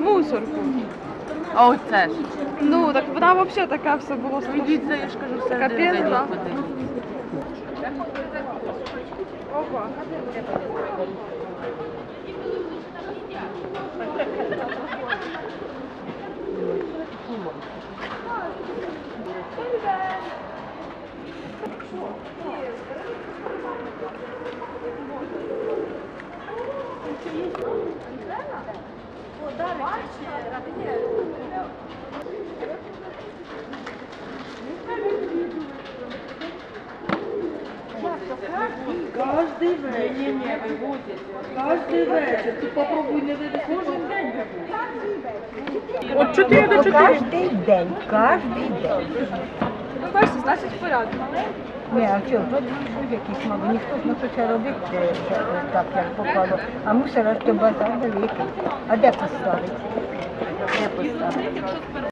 Мусорку. А оце ж. Ну, так вона взагалі така все було Ідіть, за, я ж кажу, все Капець, зайдіть, да. подивіться. Опа. Каждый вечір. Каждый вечір. Ти попробуй не видати. Кожен день От 4 до 4. Кожний день, кожний день. Бачите, значить порядку. Ні, а чого, тут будуть якісь мови, ніхто ж не хоче робити е, так, як попало. А мусора ж то базар великий. А де поставити? Де поставити?